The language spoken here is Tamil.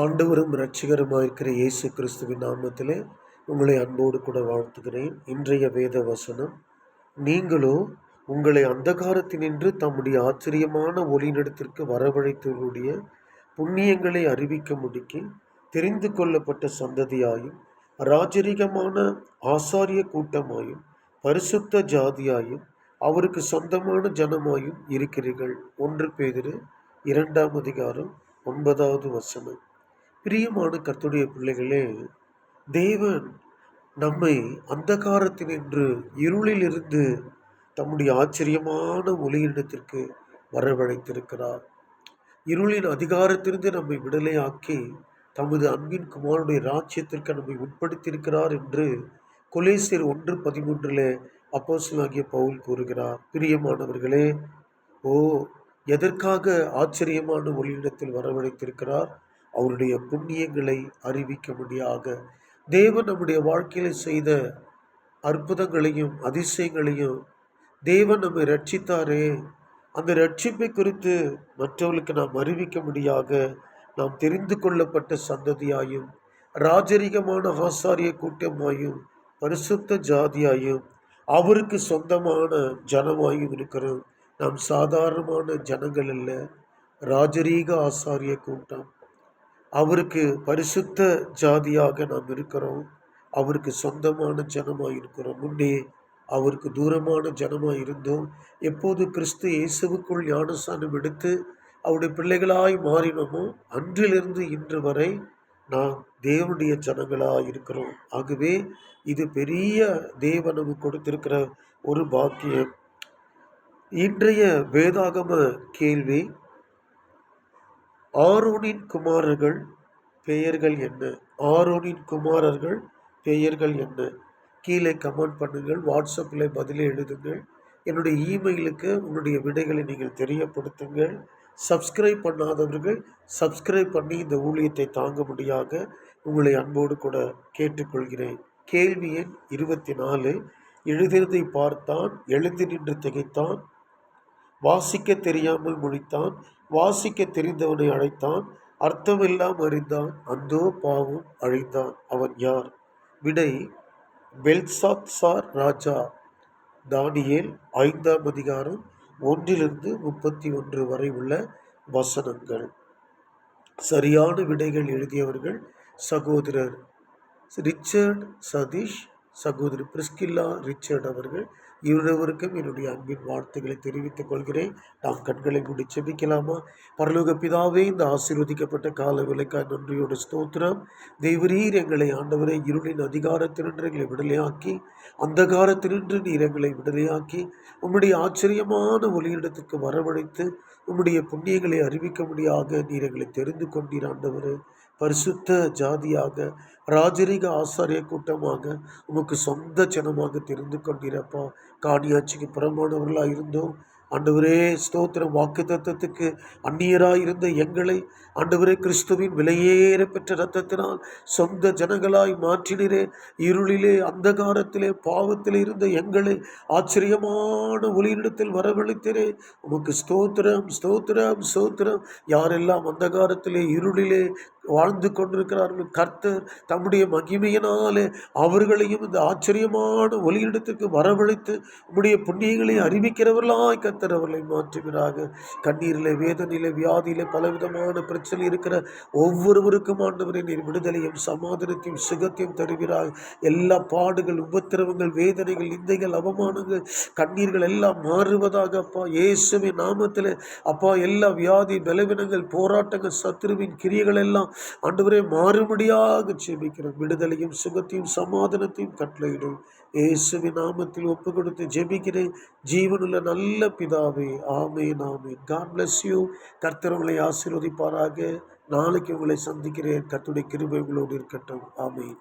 ஆண்டவரும் இரட்சகருமாயிருக்கிற இயேசு கிறிஸ்துவின் நாமத்திலே உங்களை அன்போடு கூட வாழ்த்துகிறேன். இன்றைய வேத வசனம் நீங்களோ உங்களை அந்தகாரத்தினின்று தம்முடைய ஆச்சரியமான ஒளியினிடத்திற்கு வரவழைத்தவருடைய புண்ணியங்களை அறிவிக்க முடிக்கி தெரிந்து கொள்ளப்பட்ட சந்ததியாயும் ராஜரிகமான ஆசாரிய கூட்டமாயும் பரிசுத்த ஜாதியாயும் அவருக்கு சொந்தமான ஜனமாயும் இருக்கிறீர்கள். ஒன்று பேதிரு இரண்டாம் அதிகாரம் ஒன்பதாவது வசனம். பிரியமான கர்த்துடைய பிள்ளைகளே தேவன் நம்மை அந்த காரத்தினின்று இருளிலிருந்து தம்முடைய ஆச்சரியமான ஒளியிடத்திற்கு வரவழைத்திருக்கிறார். இருளின் அதிகாரத்திலிருந்து நம்மை விடுதலையாக்கி தமது அன்பின் குமாரனுடைய ராஜ்யத்திற்கு நம்மை உட்படுத்தியிருக்கிறார் என்று கொலேசியர் ஒன்று பதிமூன்றில் அப்போசலாகிய பவுல் கூறுகிறார். பிரியமானவர்களே ஓ எதற்காக ஆச்சரியமான ஒளியிடத்தில் வரவழைத்திருக்கிறார்? அவருடைய புண்ணியங்களை அறிவிக்கும்படியாக தேவன் நம்முடைய வாழ்க்கையில் செய்த அற்புதங்களையும் அதிசயங்களையும் தேவன் நம்மை ரட்சித்தாரே அந்த ரட்சிப்பை குறித்து மற்றவர்களுக்கு நாம் அறிவிக்க முடியாக நாம் தெரிந்து கொள்ளப்பட்ட சந்ததியாயும் ராஜரிகமான ஆசாரிய கூட்டமாயும் பரிசுத்த ஜாதியாயும் அவருக்கு சொந்தமான ஜனமாயும் இருக்கிறோம். நாம் சாதாரணமான ஜனங்கள் இல்லை ராஜரீக ஆசாரிய கூட்டம். அவருக்கு பரிசுத்த ஜாதியாக நாம் இருக்கிறோம். அவருக்கு சொந்தமான ஜனமாக இருக்கிறோம். முன்னே அவருக்கு தூரமான ஜனமாக இருந்தோம். எப்போது கிறிஸ்து இயேசுவுக்குள் ஞானஸ்தானம் எடுத்து அவருடைய பிள்ளைகளாய் மாறினோமோ அன்றிலிருந்து இன்று வரை நாம் தேவனுடைய ஜனங்களாக இருக்கிறோம். ஆகவே இது பெரிய தேவன் நமக்கு கொடுத்திருக்கிற ஒரு பாக்கியம். இன்றைய வேதாகம கேள்வி ஆரோனின் குமாரர்கள் பெயர்கள் என்ன? ஆரோனின் குமாரர்கள் பெயர்கள் என்ன? கீழே கமெண்ட் பண்ணுங்கள் வாட்ஸ்அப்பில் பதிலை எழுதுங்கள். என்னுடைய இமெயிலுக்கு உங்களுடைய விடைகளை நீங்கள் தெரியப்படுத்துங்கள். சப்ஸ்கிரைப் பண்ணாதவர்கள் சப்ஸ்கிரைப் பண்ணி இந்த ஊழியத்தை தாங்கும்படியாக உங்களை அன்போடு கூட கேட்டுக்கொள்கிறேன். கேள்வி எண் இருபத்தி நாலு. எழுதினதை பார்த்தான் எழுந்து நின்று திகைத்தான் வாசிக்க தெரியாமல் முடித்தான் வாசிக்க தெரிந்தவனை அழைத்தான் அர்த்தமெல்லாம் அறிந்தான் அந்தோ பாவம் அழிந்தான். அவன் யார்? விடை பெல்சாத் சார் ராஜா. தானியேல் ஐந்தாம் அதிகாரம் ஒன்றிலிருந்து முப்பத்தி ஒன்று வரை உள்ள வசனங்கள். சரியான விடைகள் எழுதியவர்கள் சகோதரர் ரிச்சர்ட் சதீஷ் சகோதரி பிரிஸ்கில்லா ரிச்சர்ட் அவர்கள் இருவருக்கும் என்னுடைய அன்பின் வார்த்தைகளை தெரிவித்துக் கொள்கிறேன். நாம் கண்களை மூடி செபிக்கலாமா? பரலோக பிதாவே இந்த ஆசீர்வதிக்கப்பட்ட கால விலைக்காய் நன்றியோட ஸ்தோத்திரம். தெய்வரீர் எங்களை ஆண்டவரை இருளின் அதிகாரத்தினின்று எங்களை விடுதலையாக்கி அந்தகாரத்தினின்று நீர் எங்களை விடுதலையாக்கி உம்முடைய ஆச்சரியமான ஒளியிடத்துக்கு வரவழைத்து உம்முடைய புண்ணியங்களை அறிவிக்க முடியாக நீர் எங்களை தெரிந்து கொண்டீர் ஆண்டவர். பரிசுத்த ஜாதியாக ராஜரிக ஆசாரிய கூட்டமாக உமக்கு சொந்த ஜனமாக தெரிந்து கொண்டிருப்பா. காணியாட்சிக்கு புறமானவர்களாக இருந்தோம். ஆண்டவரே ஸ்தோத்திரம். வாக்கு தத்துவத்துக்கு அந்நியராக இருந்த எங்களை ஆண்டவரே கிறிஸ்துவின் விலையேற பெற்ற ரத்தத்தினால் சொந்த ஜனங்களாய் மாற்றினரே. இருளிலே அந்தகாரத்திலே பாவத்தில் இருந்த எங்களை ஆச்சரியமான ஒளியிடத்தில் வரவழைத்தரே. உமக்கு ஸ்தோத்திரம் ஸ்தோத்திரம் ஸ்தோத்திரம். யாரெல்லாம் அந்தகாரத்திலே இருளிலே வாழ்ந்து கொண்டிருக்கிறார்கள். கர்த்தர் தம்முடைய மகிமையினாலே அவர்களையும் இந்த ஆச்சரியமான ஒலியிடத்திற்கு வரவழைத்து உம்முடைய புண்ணியங்களை அறிவிக்கிறவர்களாய் கர்த்தர் அவர்களை மாற்றுகிறார்கள் கண்ணீரிலே வேதனையிலே வியாதியிலே பலவிதமான பிரச்சனை இருக்கிற ஒவ்வொருவருக்கும் ஆண்டவரை நீர் விடுதலையும் சமாதானத்தையும் சுகத்தையும் தருகிறார் எல்லா பாடுகள் உபத்திரவங்கள் வேதனைகள் நிந்தைகள் அவமானங்கள் கண்ணீர்கள் எல்லாம் மாறுவதாக அப்பா இயேசுவின் நாமத்தில். அப்பா எல்லா வியாதி பலவினங்கள் போராட்டங்கள் சத்ருவின் கிரியைகள் எல்லாம் ஆண்டவரே மாறுபடியாக ஜெபிக்கிறோம். விடுதலையும் சுகத்தையும் சமாதானத்தையும் கட்டளையிடும். இயேசுவி நாமத்தில் ஒப்பு கொடுத்து ஜெபிக்கிறேன். ஜீவனுள்ள நல்ல பிதாவே ஆமே நாமே காட் பிளஸ் யூ கர்த்தரவங்களை ஆசீர்வதிப்பாராக. நாளைக்கு உங்களை சந்திக்கிறேன். கர்த்துடைய கிருபை உங்களோடு இருக்கட்டும். ஆமேன்.